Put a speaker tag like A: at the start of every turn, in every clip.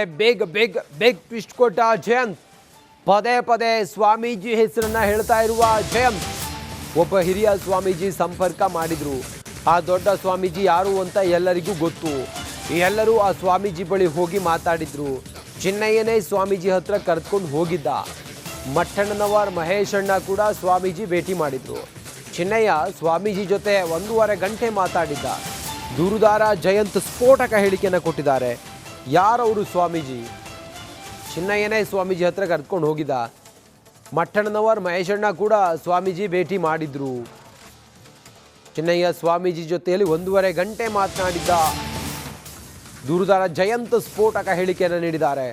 A: Big big big twist ಕೊಟ್ಟ ಜಯಂತ್. ಪದೇ ಪದೇ ಸ್ವಾಮೀಜಿ ಹೆಸರನ್ನ ಹೇಳ್ತಾ ಇರುವ ಜಯಂತ್. ಒಬ್ಬ ಹಿರಿಯ ಸ್ವಾಮೀಜಿ ಸಂಪರ್ಕ ಮಾಡಿದ್ರು. ಆ ದೊಡ್ಡ ಸ್ವಾಮೀಜಿ ಯಾರು ಅಂತ ಎಲ್ಲರಿಗೂ ಗೊತ್ತು. ಎಲ್ಲರೂ ಆ ಸ್ವಾಮೀಜಿ ಬಳಿ ಹೋಗಿ ಮಾತಾಡಿದ್ರು. ಚಿನ್ನಯ್ಯನೇ ಸ್ವಾಮೀಜಿ ಹತ್ರ ಕರೆದುಕೊಂಡು ಹೋಗಿದ್ದ. ಮಠಣ್ಣನವರ್ ಮಹೇಶ್ ಕೂಡ ಸ್ವಾಮೀಜಿ ಭೇಟಿ ಮಾಡಿದ್ರು. ಚಿನ್ನಯ್ಯ ಸ್ವಾಮೀಜಿ ಜೊತೆ ಒಂದೂವರೆ ಗಂಟೆ ಮಾತಾಡಿದ್ದ. ದೂರುದಾರ ಜಯಂತ್ ಸ್ಫೋಟಕ ಹೇಳಿಕೆಯನ್ನು ಕೊಟ್ಟಿದ್ದಾರೆ. ಯಾರವರು ಸ್ವಾಮೀಜಿ? ಚಿನ್ನಯ್ಯನೇ ಸ್ವಾಮೀಜಿ ಹತ್ರ ಕರ್ಕೊಂಡು ಹೋಗಿದ್ದ. ಮಟ್ಟಣ್ಣನವರ್ ಮಹೇಶಣ್ಣ ಕೂಡ ಸ್ವಾಮೀಜಿ ಭೇಟಿ ಮಾಡಿದ್ರು. ಚಿನ್ನಯ್ಯ ಸ್ವಾಮೀಜಿ ಜೊತೆಯಲ್ಲಿ ಒಂದೂವರೆ ಗಂಟೆ ಮಾತನಾಡಿದ್ದ. ದೂರದಾರ ಜಯಂತ್ ಸ್ಫೋಟಕ ಹೇಳಿಕೆಯನ್ನು ನೀಡಿದ್ದಾರೆ.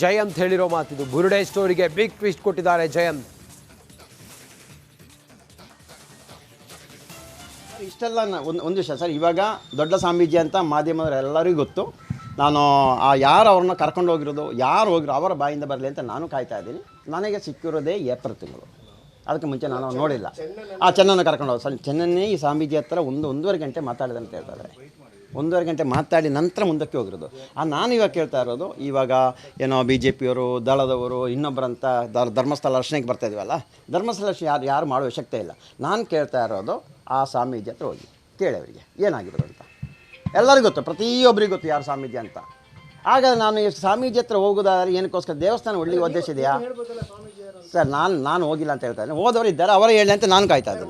A: ಜಯಂತ್ ಹೇಳಿರೋ ಮಾತಿದು. ಬುರುಡೆ ಸ್ಟೋರಿಗೆ ಬಿಗ್ ಟ್ವಿಸ್ಟ್ ಕೊಟ್ಟಿದ್ದಾರೆ ಜಯಂತ್.
B: ಇಷ್ಟೆಲ್ಲ ಒಂದು ಒಂದು ಸರ್, ಇವಾಗ ದೊಡ್ಡ ಸ್ವಾಮೀಜಿ ಅಂತ ಮಾಧ್ಯಮದವರೆಲ್ಲರಿಗೂ ಗೊತ್ತು. ನಾನು ಆ ಯಾರು ಅವ್ರನ್ನ ಕರ್ಕೊಂಡು ಹೋಗಿರೋದು, ಯಾರು ಹೋಗಿರೋ ಅವರ ಬಾಯಿಂದ ಬರಲಿ ಅಂತ ನಾನು ಕಾಯ್ತಾ ಇದ್ದೀನಿ. ನನಗೆ ಸಿಕ್ಕಿರೋದೇ ಏಪ್ರಿಲ್ ತಿಂಗಳು. ಅದಕ್ಕೆ ಮುಂಚೆ ನಾನು ನೋಡಿಲ್ಲ. ಆ ಚೆನ್ನನ್ನು ಕರ್ಕೊಂಡು ಹೋಗಿ ಚೆನ್ನನ್ನೇ ಈ ಸ್ವಾಮೀಜಿ ಹತ್ರ ಒಂದು ಒಂದೂವರೆ ಗಂಟೆ ಮಾತಾಡಿದಂತ ಹೇಳ್ತಾರೆ ಒಂದೂವರೆ ಗಂಟೆ ಮಾತಾಡಿ ನಂತರ ಮುಂದಕ್ಕೆ ಹೋಗಿರೋದು. ಆ ನಾನು ಇವಾಗ ಕೇಳ್ತಾ ಇರೋದು, ಇವಾಗ ಏನೋ ಬಿ ಜೆ ಪಿಯವರು ದಳದವರು ಇನ್ನೊಬ್ಬರಂತ ಧರ್- ಧರ್ಮಸ್ಥಳ ರಕ್ಷಣೆಗೆ ಬರ್ತಾ ಇದೀವಲ್ಲ ಧರ್ಮಸ್ಥಳ ಯಾರು ಯಾರು ಮಾಡೋ ಅವಶ್ಯಕತೆ ಇಲ್ಲ. ನಾನು ಕೇಳ್ತಾ ಇರೋದು ಆ ಸ್ವಾಮೀಜಿ ಹತ್ರ ಹೋಗಿ, ಕೇಳಿ ಅವರಿಗೆ, ಏನಾಗಿರೋದು ಅಂತ. ಎಲ್ಲರಿಗೂ ಗೊತ್ತು ಪ್ರತಿಯೊಬ್ಬರಿಗೂ ಗೊತ್ತು ಯಾರು ಸ್ವಾಮೀಜಿ ಅಂತ. ಆಗ ನಾನು ಈ ಸ್ವಾಮೀಜಿ ಹತ್ರ ಹೋಗೋದಾದ್ರೆ ಏನಕ್ಕೋಸ್ಕರ ದೇವಸ್ಥಾನ ಒಳ್ಳೆಯ ಉದ್ದೇಶ ಇದೆಯಾ? ಸರ್ ನಾನು ನಾನು ಹೋಗಿಲ್ಲ ಅಂತ ಹೇಳ್ತಾ ಇದ್ದೀನಿ. ಹೋದವರು ಇದ್ದಾರೆ ಅವರೇ ಹೇಳಿ ಅಂತ ನಾನು ಕಾಯ್ತಾ ಇದ್ದೆ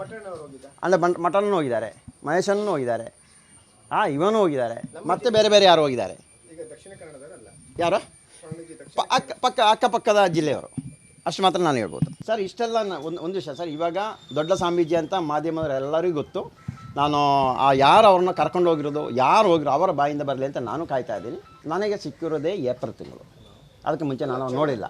B: ಅಂದರೆ ಬಂಟ್ ಮಟನ್ನು ಹೋಗಿದ್ದಾರೆ ಮಹೇಶನ್ನು ಹೋಗಿದ್ದಾರೆ. ಹಾಂ ಇವನು ಹೋಗಿದ್ದಾರೆ. ಮತ್ತೆ ಬೇರೆ ಬೇರೆ ಯಾರು ಹೋಗಿದ್ದಾರೆ? ಯಾರು? ಅಕ್ಕ ಪಕ್ಕ ಅಕ್ಕಪಕ್ಕದ ಜಿಲ್ಲೆಯವರು. ಅಷ್ಟು ಮಾತ್ರ ನಾನು ಹೇಳ್ಬೋದು. ಸರ್ ಇಷ್ಟೆಲ್ಲ ಒಂದು ಒಂದು ವಿಷಯ. ಸರ್ ಇವಾಗ ದೊಡ್ಡ ಸ್ವಾಮೀಜಿ ಅಂತ ಮಾಧ್ಯಮದವ್ರು ಎಲ್ಲರಿಗೂ ಗೊತ್ತು. ನಾನು ಆ ಯಾರು ಅವ್ರನ್ನ ಕರ್ಕೊಂಡು ಹೋಗಿರೋದು, ಯಾರು ಹೋಗಿರೋ ಅವರ ಬಾಯಿಂದ ಬರಲಿ ಅಂತ ನಾನು ಕಾಯ್ತಾ ಇದ್ದೀನಿ. ನನಗೆ ಸಿಕ್ಕಿರೋದೇ ಏಪ್ರಿಲ್ ತಿಂಗಳು. ಅದಕ್ಕೆ ಮುಂಚೆ ನಾನು ನೋಡಿಲ್ಲ.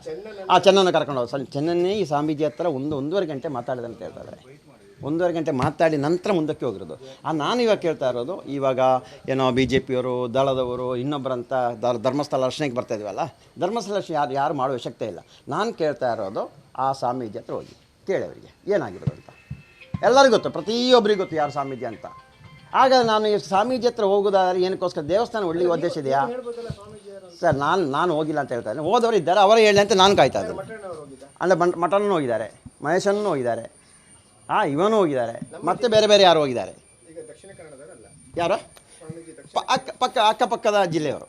B: ಆ ಚೆನ್ನನ್ನು ಕರ್ಕೊಂಡು ಹೋಗಿ ಚೆನ್ನನ್ನೇ ಈ ಸ್ವಾಮೀಜಿ ಹತ್ರ ಒಂದು ಒಂದೂವರೆ ಗಂಟೆ ಮಾತಾಡಿದೆ ಅಂತ ಹೇಳ್ತಾರೆ ಒಂದೂವರೆ ಗಂಟೆ ಮಾತಾಡಿ ನಂತರ ಮುಂದಕ್ಕೆ ಹೋಗಿರೋದು. ಆ ನಾನು ಇವಾಗ ಕೇಳ್ತಾ ಇರೋದು, ಇವಾಗ ಏನೋ ಬಿ ಜೆ ಪಿಯವರು ದಳದವರು ಇನ್ನೊಬ್ಬರಂತ ಧರ್- ಧರ್ಮಸ್ಥಳ ರಕ್ಷಣೆಗೆ ಬರ್ತಾ ಇದೀವಲ್ಲ, ಧರ್ಮಸ್ಥಳ ಯಾರು ಯಾರು ಮಾಡೋ ಶಕ್ತಿ ಇಲ್ಲ. ನಾನು ಕೇಳ್ತಾ ಇರೋದು ಆ ಸ್ವಾಮೀಜಿ ಹತ್ರ ಹೋಗಿ. ಕೇಳಿ ಅವರಿಗೆ, ಏನಾಗಿರೋದು ಅಂತ. ಎಲ್ಲರಿಗೂ ಗೊತ್ತು ಪ್ರತಿಯೊಬ್ಬರಿಗೂ ಗೊತ್ತು ಯಾರು ಸ್ವಾಮೀಜಿ ಅಂತ. ಆಗ ನಾನು ಈ ಸ್ವಾಮೀಜಿ ಹತ್ರ ಹೋಗೋದಾದ್ರೆ ಏನಕ್ಕೋಸ್ಕರ ದೇವಸ್ಥಾನ ಒಳ್ಳೆಯ ಉದ್ದೇಶ ಇದೆಯಾ? ಸರ್ ನಾನು ನಾನು ಹೋಗಿಲ್ಲ ಅಂತ ಹೇಳ್ತಾ ಇದ್ದೇನೆ ಹೋದವರು ಇದ್ದಾರೆ ಅವರೇ ಹೇಳಿ ಅಂತ ನಾನು ಕಾಯ್ತಾ ಇದ್ದೀನಿ. ಅಂದರೆ ಮಟ್ ಮಟನ್ನು ಹೋಗಿದ್ದಾರೆ ಮಹೇಶನ್ನು ಹೋಗಿದ್ದಾರೆ. ಹಾಂ ಇವನು ಹೋಗಿದ್ದಾರೆ. ಮತ್ತೆ ಬೇರೆ ಬೇರೆ ಯಾರು ಹೋಗಿದ್ದಾರೆ? ಯಾರು? ಅಕ್ಕ ಪಕ್ಕ ಅಕ್ಕಪಕ್ಕದ ಜಿಲ್ಲೆಯವರು.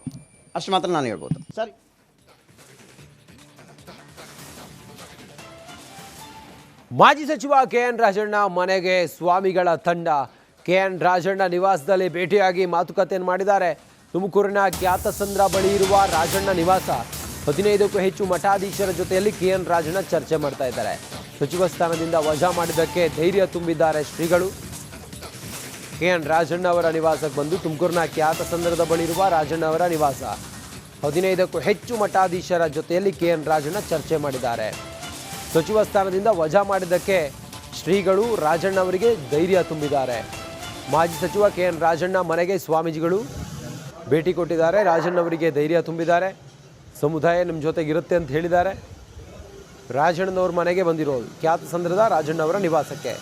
B: ಅಷ್ಟು ಮಾತ್ರ ನಾನು ಹೇಳ್ಬೋದು. ಸರಿ.
A: ಮಾಜಿ ಸಚಿವ ಕೆ ಎನ್ ರಾಜಣ್ಣ ಮನೆಗೆ ಸ್ವಾಮಿಗಳ ತಂಡ. ಕೆ ಎನ್ ರಾಜಣ್ಣ ನಿವಾಸದಲ್ಲಿ ಭೇಟಿಯಾಗಿ ಮಾತುಕತೆಯನ್ನು ಮಾಡಿದ್ದಾರೆ. ತುಮಕೂರಿನ ಖ್ಯಾತಸಂದ್ರ ಬಳಿ ಇರುವ ರಾಜಣ್ಣ ನಿವಾಸ. ಹದಿನೈದಕ್ಕೂ ಹೆಚ್ಚು ಮಠಾಧೀಶರ ಜೊತೆಯಲ್ಲಿ ಕೆ ಎನ್ ರಾಜಣ್ಣ ಚರ್ಚೆ ಮಾಡ್ತಾ ಇದ್ದಾರೆ. ಸಚಿವ ಸ್ಥಾನದಿಂದ ವಜಾ ಮಾಡಿದ್ದಕ್ಕೆ ಧೈರ್ಯ ತುಂಬಿದ್ದಾರೆ ಶ್ರೀಗಳು. ಕೆ ಎನ್ ರಾಜಣ್ಣ ಅವರ ನಿವಾಸಕ್ಕೆ ಬಂದು ತುಮಕೂರಿನ ಖ್ಯಾತಸಂದ್ರದ ಬಳಿ ಇರುವ ರಾಜಣ್ಣ ಅವರ ನಿವಾಸ. ಹದಿನೈದಕ್ಕೂ ಹೆಚ್ಚು ಮಠಾಧೀಶರ ಜೊತೆಯಲ್ಲಿ ಕೆ ಎನ್ ರಾಜಣ್ಣ ಚರ್ಚೆ ಮಾಡಿದ್ದಾರೆ. ಸಚಿವ ಸ್ಥಾನದಿಂದ ವಜಾ ಮಾಡಿದ್ದಕ್ಕೆ ಶ್ರೀಗಳು ರಾಜಣ್ಣ ಅವರಿಗೆ ಧೈರ್ಯ ತುಂಬಿದ್ದಾರೆ. ಮಾಜಿ ಸಚಿವ ಕೆ ಎನ್ ರಾಜಣ್ಣ ಮನೆಗೆ ಸ್ವಾಮೀಜಿಗಳು ಭೇಟಿ ಕೊಟ್ಟಿದ್ದಾರೆ. ರಾಜಣ್ಣ ಅವರಿಗೆ ಧೈರ್ಯ ತುಂಬಿದ್ದಾರೆ. ಸಮುದಾಯ ನಿಮ್ಮ ಜೊತೆಗಿರುತ್ತೆ ಅಂತ ಹೇಳಿದ್ದಾರೆ. ರಾಜಣ್ಣನವ್ರ ಮನೆಗೆ ಬಂದಿರೋದು. ಖ್ಯಾತ ಸಂದ್ರದ ರಾಜಣ್ಣ ಅವರ ನಿವಾಸಕ್ಕೆ.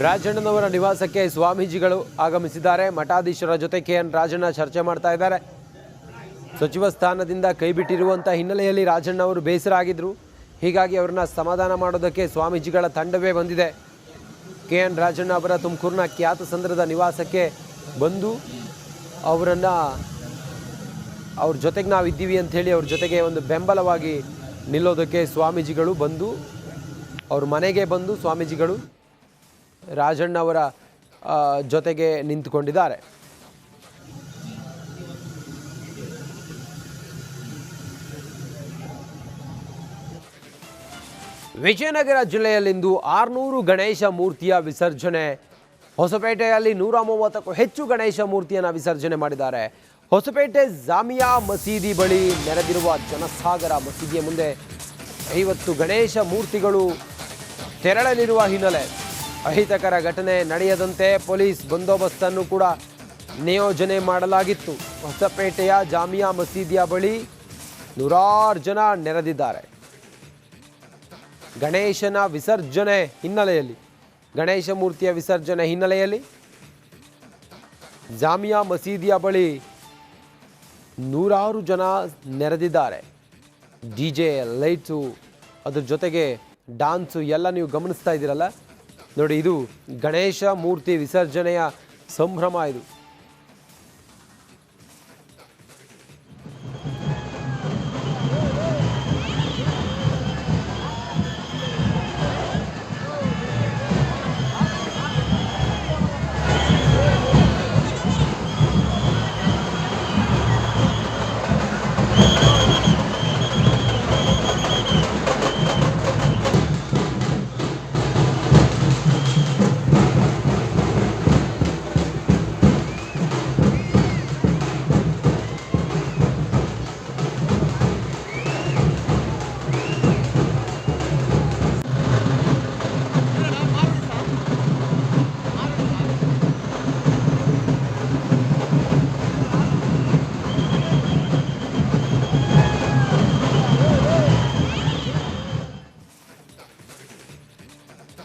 A: ರಾಜಣ್ಣನವರ ನಿವಾಸಕ್ಕೆ ಸ್ವಾಮೀಜಿಗಳು ಆಗಮಿಸಿದ್ದಾರೆ. ಮಠಾಧೀಶರ ಜೊತೆ ಕೆ ಎನ್ ರಾಜಣ್ಣ ಚರ್ಚೆ ಮಾಡ್ತಾ ಇದ್ದಾರೆ. ಸಚಿವ ಸ್ಥಾನದಿಂದ ಕೈಬಿಟ್ಟಿರುವಂಥ ಹಿನ್ನೆಲೆಯಲ್ಲಿ ರಾಜಣ್ಣ ಅವರು ಬೇಸರ ಆಗಿದ್ರು ಹೀಗಾಗಿ ಅವರನ್ನ ಸಮಾಧಾನ ಮಾಡೋದಕ್ಕೆ ಸ್ವಾಮೀಜಿಗಳ ತಂಡವೇ ಬಂದಿದೆ. ಕೆ ಎನ್ ರಾಜಣ್ಣ ಅವರ ತುಮಕೂರಿನ ಖ್ಯಾತ ಸಂದ್ರದ ನಿವಾಸಕ್ಕೆ ಬಂದು ಅವರನ್ನು ಅವ್ರ ಜೊತೆಗೆ ನಾವು ಇದ್ದೀವಿ ಅಂಥೇಳಿ ಅವ್ರ ಜೊತೆಗೆ ಒಂದು ಬೆಂಬಲವಾಗಿ ನಿಲ್ಲೋದಕ್ಕೆ ಸ್ವಾಮೀಜಿಗಳು ಬಂದು ಅವ್ರ ಮನೆಗೆ ಬಂದು ಸ್ವಾಮೀಜಿಗಳು ರಾಜಣ್ಣವರ ಜೊತೆಗೆ ನಿಂತುಕೊಂಡಿದ್ದಾರೆ. ವಿಜಯನಗರ ಜಿಲ್ಲೆಯಲ್ಲಿಂದು ಆರುನೂರು ಗಣೇಶ ಮೂರ್ತಿಯ ವಿಸರ್ಜನೆ. ಹೊಸಪೇಟೆಯಲ್ಲಿ ನೂರ ಮೂವತ್ತಕ್ಕೂ ಹೆಚ್ಚು ಗಣೇಶ ಮೂರ್ತಿಯನ್ನು ವಿಸರ್ಜನೆ ಮಾಡಿದ್ದಾರೆ. ಹೊಸಪೇಟೆ ಜಾಮಿಯಾ ಮಸೀದಿ ಬಳಿ ನೆರೆದಿರುವ ಜನಸಾಗರ ಮಸೀದಿಯ ಮುಂದೆ ಐವತ್ತು ಗಣೇಶ ಮೂರ್ತಿಗಳು ತೆರಳಲಿರುವ ಹಿನ್ನೆಲೆ. ಅಹಿತಕರ ಘಟನೆ ನಡೆಯದಂತೆ ಪೊಲೀಸ್ ಬಂದೋಬಸ್ತನ್ನು ಕೂಡ ನಿಯೋಜನೆ ಮಾಡಲಾಗಿತ್ತು. ಹೊಸಪೇಟೆಯ ಜಾಮಿಯಾ ಮಸೀದಿಯ ಬಳಿ ನೂರಾರು ಜನ ನೆರೆದಿದ್ದಾರೆ. ಗಣೇಶನ ವಿಸರ್ಜನೆ ಹಿನ್ನೆಲೆಯಲ್ಲಿ, ಗಣೇಶ ಮೂರ್ತಿಯ ವಿಸರ್ಜನೆ ಹಿನ್ನೆಲೆಯಲ್ಲಿ ಜಾಮಿಯಾ ಮಸೀದಿಯ ಬಳಿ ನೂರಾರು ಜನ ನೆರೆದಿದ್ದಾರೆ. ಡಿ ಜೆ ಲೈಟ್ಸು ಅದ್ರ ಜೊತೆಗೆ ಡಾನ್ಸು ಎಲ್ಲ ನೀವು ಗಮನಿಸ್ತಾ ಇದ್ದೀರಲ್ಲ? ನೋಡಿ ಇದು ಗಣೇಶ ಮೂರ್ತಿ ವಿಸರ್ಜನೆಯ ಸಂಭ್ರಮ ಇದು.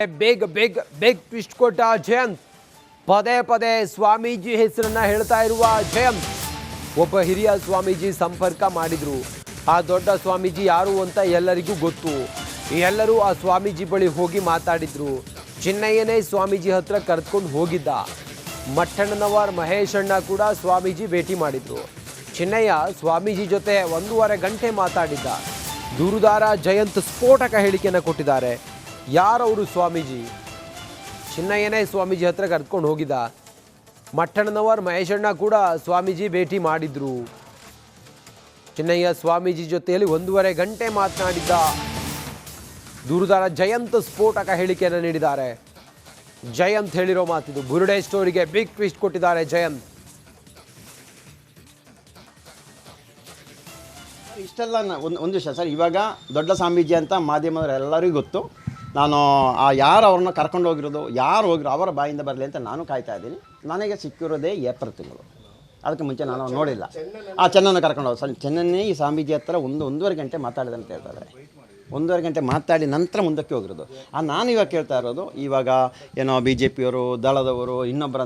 A: ಬೇಗ, ಬಿಗ್ ಬಿಗ್ ಟ್ವಿಸ್ಟ್ ಕೊಟ್ಟ ಜಯಂತ್. ಪದೇ ಪದೇ ಸ್ವಾಮೀಜಿ ಹೆಸರನ್ನ ಹೇಳ್ತಾ ಇರುವ ಜಯಂತ್. ಒಬ್ಬ ಹಿರಿಯ ಸ್ವಾಮೀಜಿ ಸಂಪರ್ಕ ಮಾಡಿದ್ರು. ಆ ದೊಡ್ಡ ಸ್ವಾಮೀಜಿ ಯಾರು ಅಂತ ಎಲ್ಲರಿಗೂ ಗೊತ್ತು. ಎಲ್ಲರೂ ಆ ಸ್ವಾಮೀಜಿ ಬಳಿ ಹೋಗಿ ಮಾತಾಡಿದ್ರು. ಚಿನ್ನಯ್ಯನೇ ಸ್ವಾಮೀಜಿ ಹತ್ರ ಕರೆದುಕೊಂಡು ಹೋಗಿದ್ದ. ಮಟ್ಟಣ್ಣನವರ್ ಮಹೇಶಣ್ಣ ಕೂಡ ಸ್ವಾಮೀಜಿ ಭೇಟಿ ಮಾಡಿದ್ರು. ಚಿನ್ನಯ್ಯ ಸ್ವಾಮೀಜಿ ಜೊತೆ ಒಂದೂವರೆ ಗಂಟೆ ಮಾತಾಡಿದ್ದ. ದೂರುದಾರ ಜಯಂತ್ ಸ್ಫೋಟಕ ಹೇಳಿಕೆಯನ್ನು ಕೊಟ್ಟಿದ್ದಾರೆ. ಯಾರವರು ಸ್ವಾಮೀಜಿ? ಚಿನ್ನಯ್ಯನೇ ಸ್ವಾಮೀಜಿ ಹತ್ರ ಕರ್ಕೊಂಡು ಹೋಗಿದ್ದ. ಮಟ್ಟಣ್ಣನವರ್ ಮಹೇಶಣ್ಣ ಕೂಡ ಸ್ವಾಮೀಜಿ ಭೇಟಿ ಮಾಡಿದ್ರು. ಚಿನ್ನಯ್ಯ ಸ್ವಾಮೀಜಿ ಜೊತೆಯಲ್ಲಿ ಒಂದೂವರೆ ಗಂಟೆ ಮಾತನಾಡಿದ್ದ. ದೂರದಾರ ಜಯಂತ್ ಸ್ಫೋಟಕ ಹೇಳಿಕೆಯನ್ನು ನೀಡಿದ್ದಾರೆ. ಜಯಂತ್ ಹೇಳಿರೋ ಮಾತಿದು. ಬುರುಡೆ ಸ್ಟೋರಿಗೆ ಬಿಗ್ ಟ್ವಿಸ್ಟ್ ಕೊಟ್ಟಿದ್ದಾರೆ ಜಯಂತ್.
B: ಇಷ್ಟೆಲ್ಲ ಒಂದು ಒಂದು ಸರ್, ಇವಾಗ ದೊಡ್ಡ ಸ್ವಾಮೀಜಿ ಅಂತ ಮಾಧ್ಯಮದವರು ಎಲ್ಲರಿಗೂ ಗೊತ್ತು. ನಾನು ಆ ಯಾರು ಅವ್ರನ್ನ ಕರ್ಕೊಂಡು ಹೋಗಿರೋದು, ಯಾರು ಹೋಗಿರೋ ಅವರ ಬಾಯಿಂದ ಬರಲಿ ಅಂತ ನಾನು ಕಾಯ್ತಾ ಇದ್ದೀನಿ. ನನಗೆ ಸಿಕ್ಕಿರೋದೇ ಏಪ್ರಿಲ್ ತಿಂಗಳು. ಅದಕ್ಕೆ ಮುಂಚೆ ನಾನು ನೋಡಿಲ್ಲ. ಆ ಚೆನ್ನನ್ನು ಕರ್ಕೊಂಡು ಹೋಗಿ ಚೆನ್ನನ್ನೇ ಈ ಸ್ವಾಮೀಜಿ ಹತ್ರ ಒಂದು ಒಂದೂವರೆ ಗಂಟೆ ಮಾತಾಡಿದಂತ ಹೇಳ್ತಾರೆ ಒಂದೂವರೆ ಗಂಟೆ ಮಾತಾಡಿ ನಂತರ ಮುಂದಕ್ಕೆ ಹೋಗಿರೋದು. ಆ ನಾನು ಇವಾಗ ಕೇಳ್ತಾ ಇರೋದು, ಇವಾಗ ಏನೋ ಬಿ ಜೆ ಪಿಯವರು ದಳದವರು ಇನ್ನೊಬ್ಬರಂತ